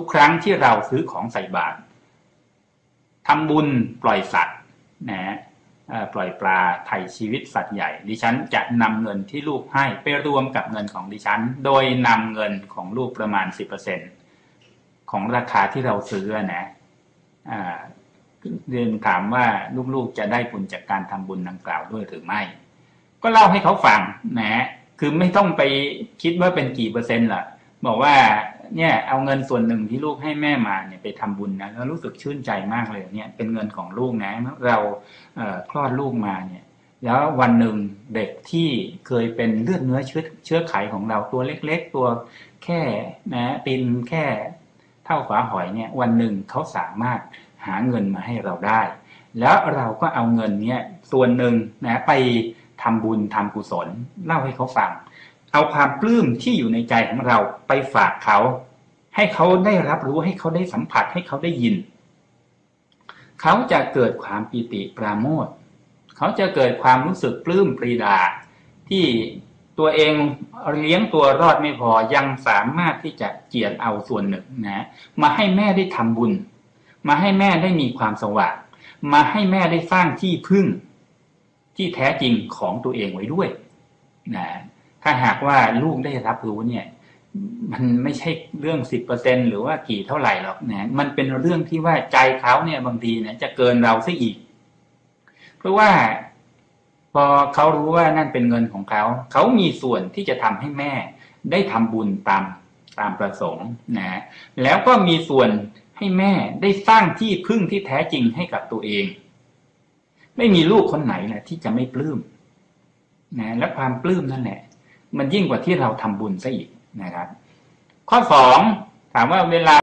ทุกครั้งที่เราซื้อของใส่บาตรทำบุญปล่อยสัตว์นะปล่อยปลาไถ่ชีวิตสัตว์ใหญ่ ดิฉันจะนำเงินที่ลูกให้ไปรวมกับเงินของดิฉัน โดยนำเงินของลูกประมาณสิบเปอร์เซ็นของราคาที่เราซื้อนะเรียนถามว่าลูกๆจะได้บุญจากการทำบุญดังกล่าวด้วยหรือไม่ ก็เล่าให้เขาฟังนะคือไม่ต้องไปคิดว่าเป็นกี่เปอร์เซ็นต์ล่ะ บอกว่า เนี่ยเอาเงินส่วนหนึ่งที่ลูกให้แม่มาเนี่ยไปทำบุญนะแล้วรู้สึกชื่นใจมากเลยเนี่ยเป็นเงินของลูกนะเราเคลอดลูกมาเนี่ย แล้ววันหนึ่งเด็กที่เคยเป็นเลือดเนื้อเชื้อเชื้อไขของเราตัวเล็ก ๆ ตัวแค่นะตินแค่เท่าฝาหอยเนี่ยวันหนึ่งเขาสามารถหาเงินมาให้เราได้ แล้วเราก็เอาเงินเนี่ยส่วนหนึ่งนะไปทำบุญทำกุศลเล่าให้เขาฟัง เอาความปลื้มที่อยู่ในใจของเราไปฝากเขา ให้เขาได้รับรู้ให้เขาได้สัมผัสให้เขาได้ยิน เขาจะเกิดความปิติปราโมทเขาจะเกิดความรู้สึกปลื้มปรีดา ที่ตัวเองเลี้ยงตัวรอดไม่พอยังสามารถที่จะเจียดเอาส่วนหนึ่งนะมาให้แม่ได้ทำบุญ มาให้แม่ได้มีความสว่างมาให้แม่ได้สร้างที่พึ่งที่แท้จริงของตัวเองไว้ด้วยนะ ถ้าหากว่าลูกได้รับรู้เนี่ย มันไม่ใช่เรื่องสิบเปอร์เซ็นหรือว่ากี่เท่าไหร่หรอกนะมันเป็นเรื่องที่ว่าใจเขาเนี่ยบางทีเนี่ยจะเกินเราซะอีก เพราะว่าพอเขารู้ว่านั่นเป็นเงินของเขา เขามีส่วนที่จะทำให้แม่ ได้ทำบุญตามตามประสงค์นะแล้วก็มีส่วนให้แม่ได้สร้างที่พึ่งที่แท้จริงให้กับตัวเอง ไม่มีลูกคนไหนนะที่จะไม่ปลื้มนะและความปลื้มนั่นแหละ มันยิ่งกว่าที่เราทำบุญซะอีกนะครับ ข้อสองถามว่าเวลา